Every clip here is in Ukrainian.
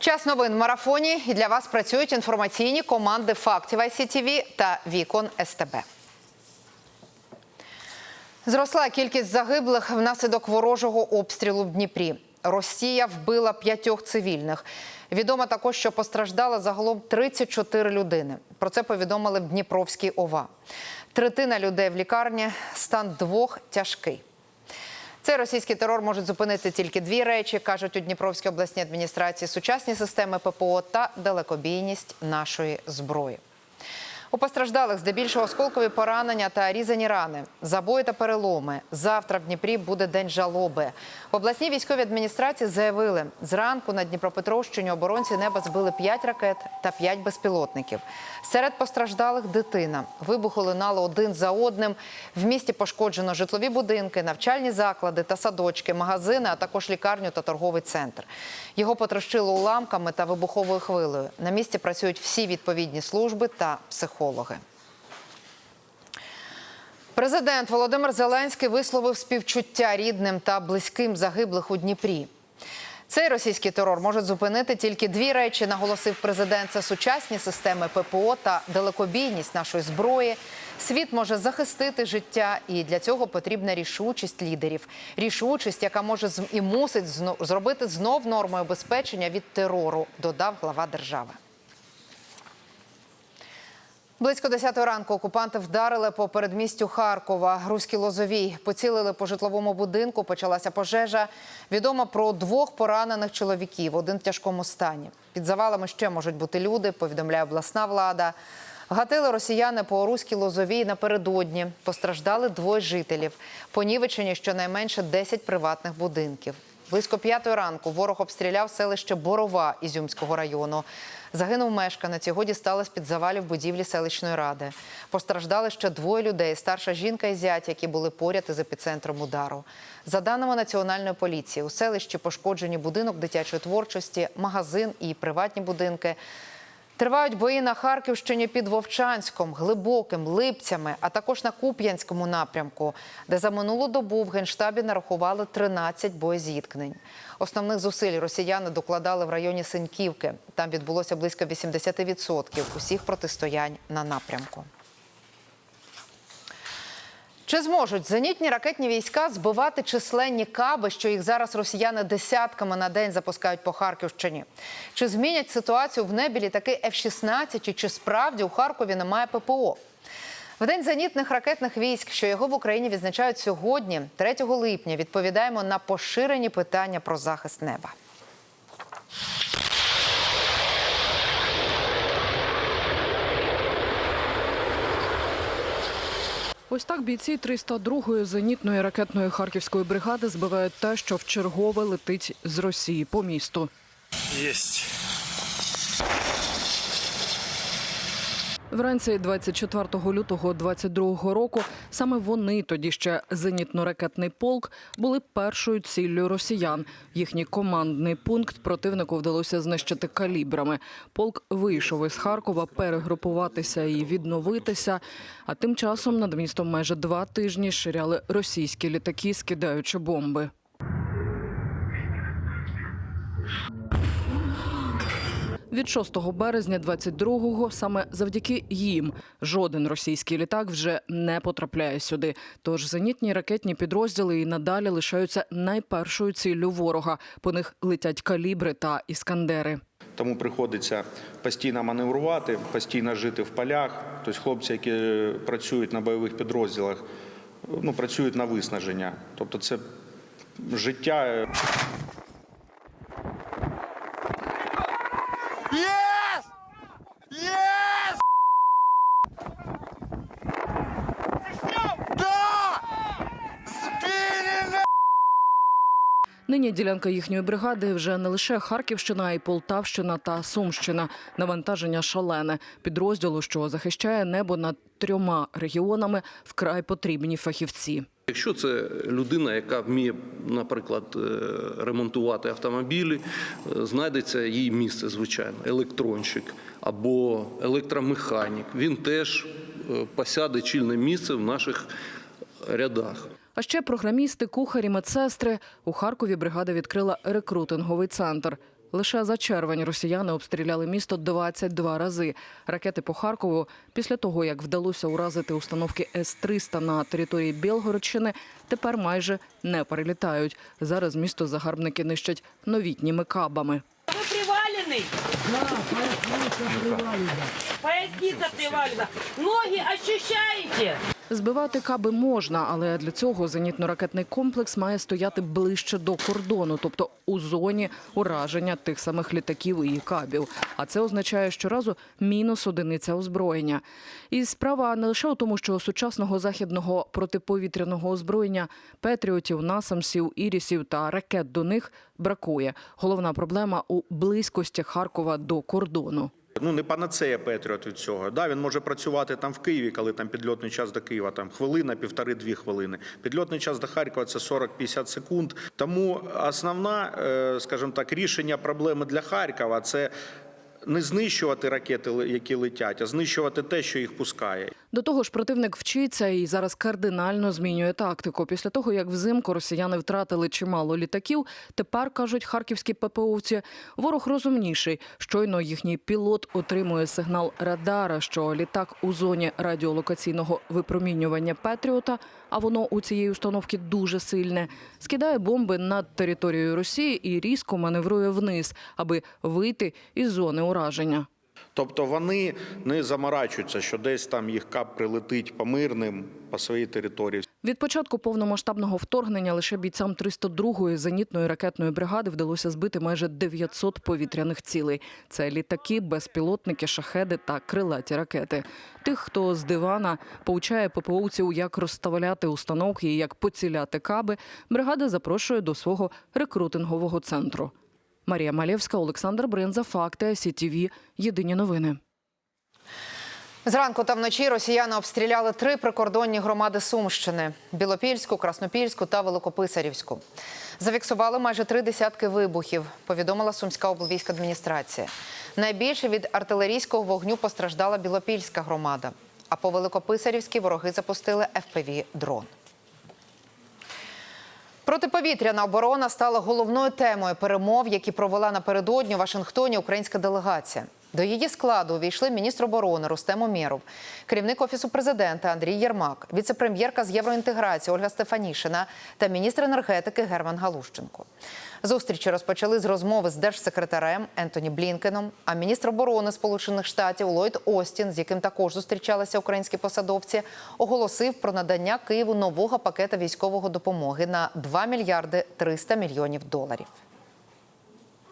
Час новин в марафоні і для вас працюють інформаційні команди фактів ICTV та Вікон СТБ. Зросла кількість загиблих внаслідок ворожого обстрілу в Дніпрі. Росія вбила п'ятьох цивільних. Відомо також, що постраждало загалом 34 людини. Про це повідомили в Дніпровській ОВА. Третина людей в лікарні, стан двох тяжкий. Цей російський терор можуть зупинити тільки дві речі, кажуть у Дніпровській обласній адміністрації: сучасні системи ППО та далекобійність нашої зброї. У постраждалих здебільшого осколкові поранення та різані рани, забої та переломи. Завтра в Дніпрі буде день жалоби. В обласній військовій адміністрації заявили, зранку на Дніпропетровщині оборонці неба збили 5 ракет та 5 безпілотників. Серед постраждалих дитина. Вибухи лунали один за одним. В місті пошкоджено житлові будинки, навчальні заклади та садочки, магазини, а також лікарню та торговий центр. Його потрощило уламками та вибуховою хвилею. На місці працюють всі відповідні служби та психологи. Президент Володимир Зеленський висловив співчуття рідним та близьким загиблих у Дніпрі. Цей російський терор може зупинити тільки дві речі, наголосив президент. Це сучасні системи ППО та далекобійність нашої зброї. Світ може захистити життя, і для цього потрібна рішучість лідерів. Рішучість, яка може і мусить зробити знов нормою безпечення від терору, додав глава держави. Близько 10 ранку окупанти вдарили по передмістю Харкова. Руські лозовій поцілили по житловому будинку. Почалася пожежа. Відомо про двох поранених чоловіків. Один в тяжкому стані. Під завалами ще можуть бути люди. Повідомляє обласна влада. Гатили росіяни по руській лозовій напередодні. Постраждали двоє жителів. Понівечені щонайменше 10 приватних будинків. Близько п'ятої ранку ворог обстріляв селище Борова Ізюмського району. Загинув мешканець. Його дістали з-під завалів будівлі селищної ради. Постраждали ще двоє людей: старша жінка і зять, які були поряд із епіцентром удару. За даними національної поліції, у селищі пошкоджені будинок дитячої творчості, магазин і приватні будинки. Тривають бої на Харківщині під Вовчанськом, Глибоким, Липцями, а також на Куп'янському напрямку, де за минулу добу в Генштабі нарахували 13 боєзіткнень. Основних зусиль росіяни докладали в районі Синьківки. Там відбулося близько 80% усіх протистоянь на напрямку. Чи зможуть зенітні ракетні війська збивати численні каби, що їх зараз росіяни десятками на день запускають по Харківщині? Чи змінять ситуацію в небі літаки F-16, чи справді у Харкові немає ППО? В день зенітних ракетних військ, що його в Україні відзначають сьогодні, 3 липня, відповідаємо на поширені питання про захист неба. Ось так бійці 302-ї зенітної ракетної харківської бригади збивають те, що вчергове летить з Росії по місту. Есть. Вранці 24 лютого 22 року саме вони, тоді ще зенітно-ракетний полк, були першою ціллю росіян. Їхній командний пункт противнику вдалося знищити калібрами. Полк вийшов із Харкова перегрупуватися і відновитися. А тим часом над містом майже два тижні ширяли російські літаки, скидаючи бомби. Від 6 березня 22-го саме завдяки їм жоден російський літак вже не потрапляє сюди. Тож зенітні ракетні підрозділи і надалі лишаються найпершою ціллю ворога. По них летять калібри та іскандери. Тому приходиться постійно маневрувати, постійно жити в полях. Тобто хлопці, які працюють на бойових підрозділах, ну, працюють на виснаження. Тобто це життя. Yes! Yes! Нині ділянка їхньої бригади вже не лише Харківщина, а й Полтавщина та Сумщина. Навантаження шалене підрозділу, що захищає небо над трьома регіонами, вкрай потрібні фахівці. Якщо це людина, яка вміє, наприклад, е, ремонтувати автомобілі, е, знайдеться їй місце, звичайно, електронщик або електромеханік. Він теж е, посяде чільне місце в наших рядах. А ще програмісти, кухарі, медсестри. У Харкові бригада відкрила рекрутинговий центр. Лише за червень росіяни обстріляли місто 22 рази. Ракети по Харкову після того, як вдалося уразити установки С-300 на території Білгородщини, тепер майже не перелітають. Зараз місто загарбники нищать новітніми кабами. Вы приваленный? Поясница привалена. Ноги ощущаете? Збивати каби можна, але для цього зенітно-ракетний комплекс має стояти ближче до кордону, тобто у зоні ураження тих самих літаків і кабів. А це означає щоразу мінус одиниця озброєння. І справа не лише у тому, що сучасного західного протиповітряного озброєння петріотів, насамсів, ірісів та ракет до них бракує. Головна проблема у близькості Харкова до кордону. Ну не панацея Петріот від цього. Да, він може працювати там в Києві, коли там підльотний час до Києва, там хвилина, півтори-дві хвилини. Підльотний час до Харкова це 40-50 секунд. Тому основна, е, скажімо так, рішення проблеми для Харкова це не знищувати ракети, які летять, а знищувати те, що їх пускає. До того ж, противник вчиться і зараз кардинально змінює тактику. Після того, як взимку росіяни втратили чимало літаків, тепер кажуть харківські ППОвці, ворог розумніший. Щойно їхній пілот отримує сигнал радара, що літак у зоні радіолокаційного випромінювання Петріота, а воно у цієї установки дуже сильне, скидає бомби над територією Росії і різко маневрує вниз, аби вийти із зони ураження. Тобто вони не заморачуються, що десь там їх кап прилетить по мирним, по своїй території. Від початку повномасштабного вторгнення лише бійцям 302-ї зенітної ракетної бригади вдалося збити майже 900 повітряних цілей. Це літаки, безпілотники, шахеди та крилаті ракети. Тих, хто з дивана повчає ППОвців, як розставляти установки і як поціляти каби, бригада запрошує до свого рекрутингового центру. Марія Малєвська, Олександр Бринза, Факти, СІТІВІ. Єдині новини. Зранку та вночі росіяни обстріляли три прикордонні громади Сумщини: Білопільську, Краснопільську та Великописарівську. Зафіксували майже три десятки вибухів. Повідомила Сумська облвійська адміністрація. Найбільше від артилерійського вогню постраждала Білопільська громада. А по Великописарівській вороги запустили fpv дрон. Протиповітряна оборона стала головною темою перемов, які провела напередодні у Вашингтоні українська делегація. До її складу увійшли міністр оборони Рустем Умєров, керівник офісу президента Андрій Єрмак, віце-прем'єрка з євроінтеграції Ольга Стефанішина та міністр енергетики Герман Галущенко. Зустрічі розпочали з розмови з держсекретарем Ентоні Блінкеном. А міністр оборони Сполучених Штатів Ллойд Остін, з яким також зустрічалися українські посадовці, оголосив про надання Києву нового пакета військової допомоги на 2 мільярди 300 мільйонів доларів.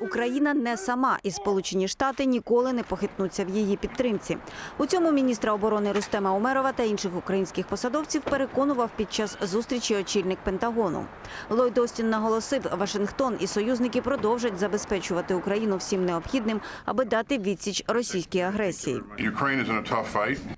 Україна не сама, і Сполучені Штати ніколи не похитнуться в її підтримці. У цьому міністра оборони Рустема Умерова та інших українських посадовців переконував під час зустрічі очільник Пентагону. Ллойд Остін наголосив, Вашингтон і союзники продовжать забезпечувати Україну всім необхідним, аби дати відсіч російській агресії.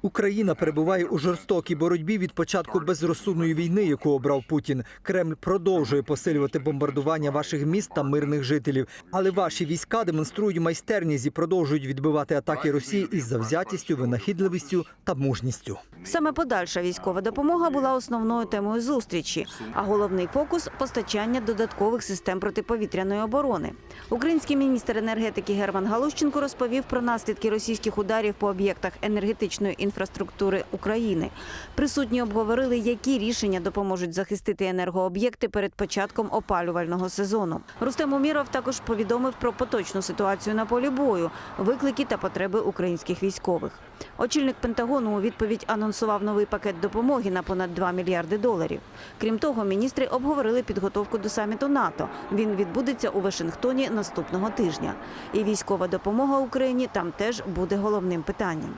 Україна перебуває у жорстокій боротьбі від початку безрозсудної війни, яку обрав Путін. Кремль продовжує посилювати бомбардування ваших міст та мирних жителів. Але ваші війська демонструють майстерність і продовжують відбивати атаки Росії із завзятістю, винахідливістю та мужністю. Саме подальша військова допомога була основною темою зустрічі, а головний фокус постачання додаткових систем протиповітряної оборони. Український міністр енергетики Герман Галущенко розповів про наслідки російських ударів по об'єктах енергетичної інфраструктури України. Присутні обговорили, які рішення допоможуть захистити енергооб'єкти перед початком опалювального сезону. Рустем Уміров також повідомив про поточну ситуацію на полі бою, виклики та потреби українських військових. Очільник Пентагону у відповідь анонсував новий пакет допомоги на понад 2 мільярди доларів. Крім того, міністри обговорили підготовку до саміту НАТО. Він відбудеться у Вашингтоні наступного тижня. І військова допомога Україні там теж буде головним питанням.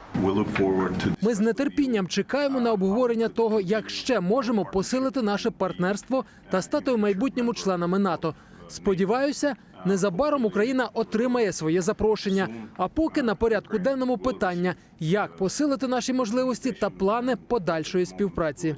Ми з нетерпінням чекаємо на обговорення того, як ще можемо посилити наше партнерство та стати в майбутньому членами НАТО. Сподіваюся, незабаром Україна отримає своє запрошення. А поки на порядку денному питання, як посилити наші можливості та плани подальшої співпраці.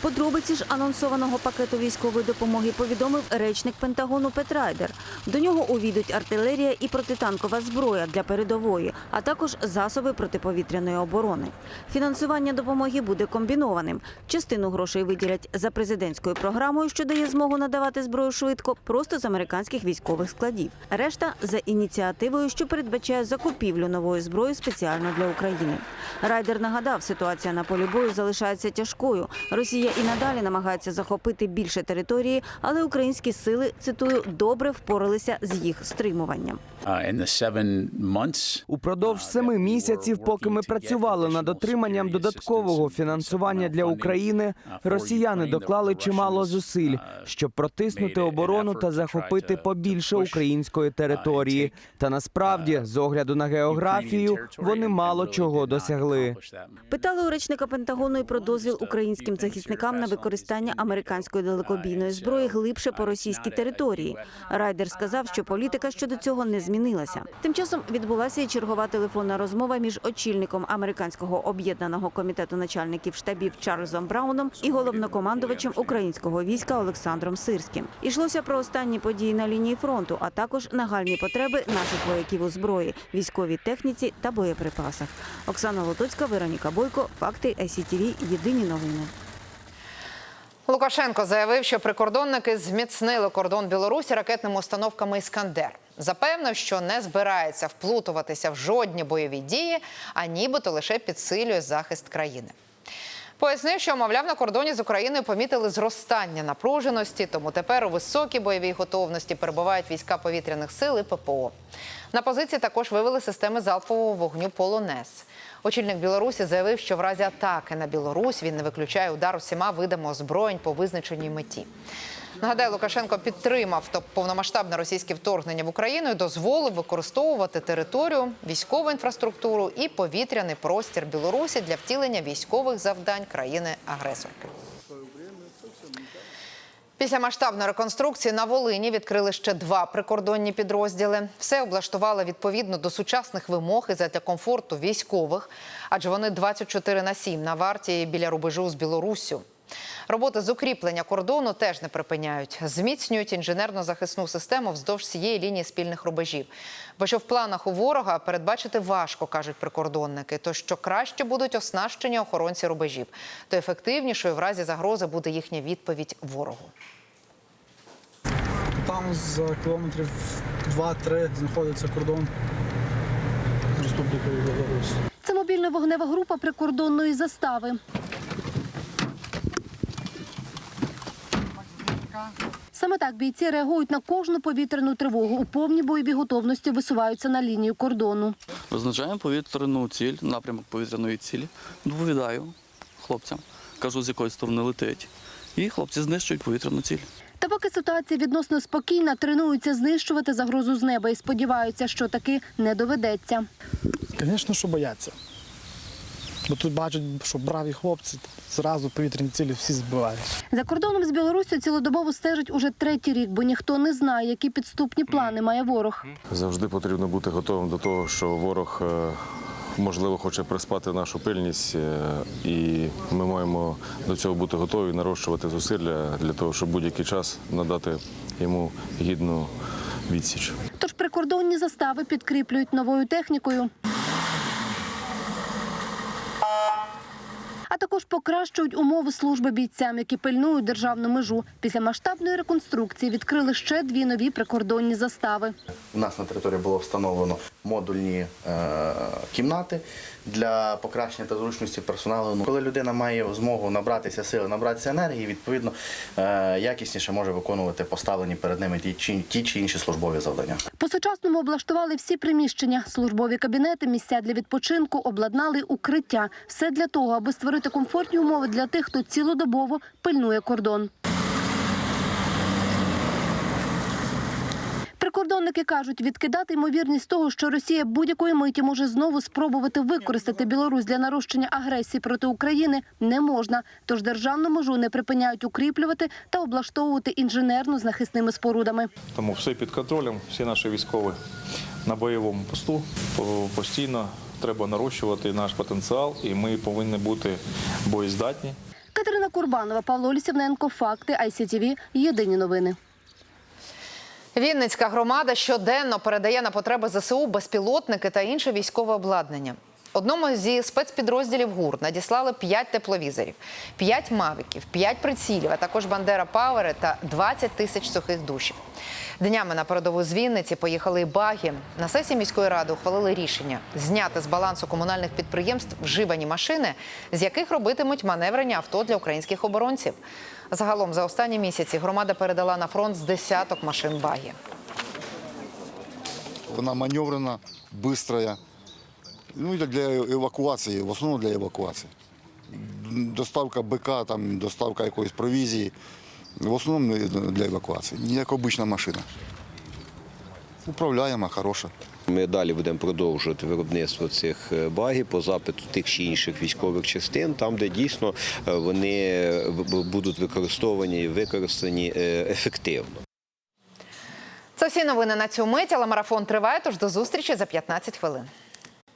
Подробиці ж анонсованого пакету військової допомоги повідомив речник Пентагону Пет Райдер. До нього увійдуть артилерія і протитанкова зброя для передової, а також засоби протиповітряної оборони. Фінансування допомоги буде комбінованим. Частину грошей виділять за президентською програмою, що дає змогу надавати зброю швидко, просто з американських військових складів. Складів. Решта за ініціативою, що передбачає закупівлю нової зброї спеціально для України. Райдер нагадав, ситуація на полі бою залишається тяжкою. Росія і надалі намагається захопити більше території, але українські сили цитую добре впоралися з їх стримуванням. Упродовж семи місяців, поки ми працювали над отриманням додаткового фінансування для України, росіяни доклали чимало зусиль, щоб протиснути оборону та захопити побільше української території. Та насправді, з огляду на географію, вони мало чого досягли. Питали у речника Пентагону і про дозвіл українським захисникам на використання американської далекобійної зброї глибше по російській території. Райдер сказав, що політика щодо цього не змінилася. Тим часом відбулася і чергова телефонна розмова між очільником американського об'єднаного комітету начальників штабів Чарльзом Брауном і головнокомандувачем українського війська Олександром Сирським. Ішлося про останні події на лінії фронту, а також нагальні потреби наших вояків у зброї, військовій техніці та боєприпасах. Оксана Лотоцька, Вероніка Бойко, факти СІТВ, Єдині новини. Лукашенко заявив, що прикордонники зміцнили кордон Білорусі ракетними установками Іскандер. Запевнив, що не збирається вплутуватися в жодні бойові дії, а нібито лише підсилює захист країни. Пояснив, що, мовляв, на кордоні з Україною помітили зростання напруженості, тому тепер у високій бойовій готовності перебувають війська повітряних сил і ППО. На позиції також вивели системи залпового вогню Полонез. Очільник Білорусі заявив, що в разі атаки на Білорусь він не виключає удар усіма видами озброєнь по визначеній меті. Нагадаю, Лукашенко підтримав то повномасштабне російське вторгнення в Україну і дозволив використовувати територію, військову інфраструктуру і повітряний простір Білорусі для втілення військових завдань країни-агресорки. Після масштабної реконструкції на Волині відкрили ще два прикордонні підрозділи. Все облаштували відповідно до сучасних вимог і задля комфорту військових, адже вони 24 на 7 на варті біля рубежу з Білоруссю. Роботи з укріплення кордону теж не припиняють. Зміцнюють інженерно-захисну систему вздовж всієї лінії спільних рубежів. Бо що в планах у ворога передбачити важко, кажуть прикордонники. То що краще будуть оснащені охоронці рубежів, то ефективнішою в разі загрози буде їхня відповідь ворогу. Там за кілометрів 2-3 знаходиться кордон з Республікою Білорусь. Це мобільна вогнева група прикордонної застави. Саме так бійці реагують на кожну повітряну тривогу. У повній бойовій готовності висуваються на лінію кордону. Визначаємо повітряну ціль, напрямок повітряної цілі. Доповідаю хлопцям, кажу, з якої сторони летить. І хлопці знищують повітряну ціль. Та поки ситуація відносно спокійна, тренуються знищувати загрозу з неба і сподіваються, що таки не доведеться. Звісно, що бояться. Бо тут бачать, що браві хлопці зразу повітряні цілі всі збивають. За кордоном з Білоруссю цілодобово стежить уже третій рік, бо ніхто не знає, які підступні плани має ворог. Завжди потрібно бути готовим до того, що ворог е, можливо хоче приспати нашу пильність, е, і ми маємо до цього бути готові нарощувати зусилля для того, щоб будь-який час надати йому гідну відсіч. Тож прикордонні застави підкріплюють новою технікою. А також покращують умови служби бійцям, які пильнують державну межу. Після масштабної реконструкції відкрили ще дві нові прикордонні застави. У нас на території було встановлено модульні е, кімнати для покращення та зручності персоналу. Ну, Коли людина має змогу набратися сили, набратися енергії, відповідно е, якісніше може виконувати поставлені перед ними ті чи, ті чи інші службові завдання. По-сучасному облаштували всі приміщення, службові кабінети, місця для відпочинку, обладнали укриття. Все для того, аби створити комфортні умови для тих, хто цілодобово пильнує кордон. Прикордонники кажуть, відкидати ймовірність того, що Росія будь-якої миті може знову спробувати використати Білорусь для нарощення агресії проти України, не можна. Тож державну межу не припиняють укріплювати та облаштовувати інженерно з захисними спорудами. Тому все під контролем, всі наші військові на бойовому посту постійно треба нарощувати наш потенціал, і ми повинні бути боєздатні. Катерина Курбанова, Павло Лісівненко, Факти, ICTV, Єдині новини. Вінницька громада щоденно передає на потреби ЗСУ безпілотники та інше військове обладнання. Одному зі спецпідрозділів ГУР надіслали 5 тепловізорів, 5 мавіків, 5 прицілів, а також Бандера Пауери та 20 тисяч сухих душів. Днями на передову з Вінниці поїхали і баги. На сесії міської ради ухвалили рішення зняти з балансу комунальних підприємств вживані машини, з яких робитимуть маневрені авто для українських оборонців. Загалом за останні місяці громада передала на фронт з десяток машин баги. Вона маневрена, быстрая. Ну і для евакуації, в основному для евакуації. Доставка БК, там, доставка якоїсь провізії. В основному для евакуації. Як обична машина. Управляємо, хороша. Ми далі будемо продовжувати виробництво цих е, багів по запиту тих чи інших військових частин, там, де дійсно е, вони будуть використовані і використані е, ефективно. Це всі новини на цю мить, але марафон триває, тож до зустрічі за 15 хвилин.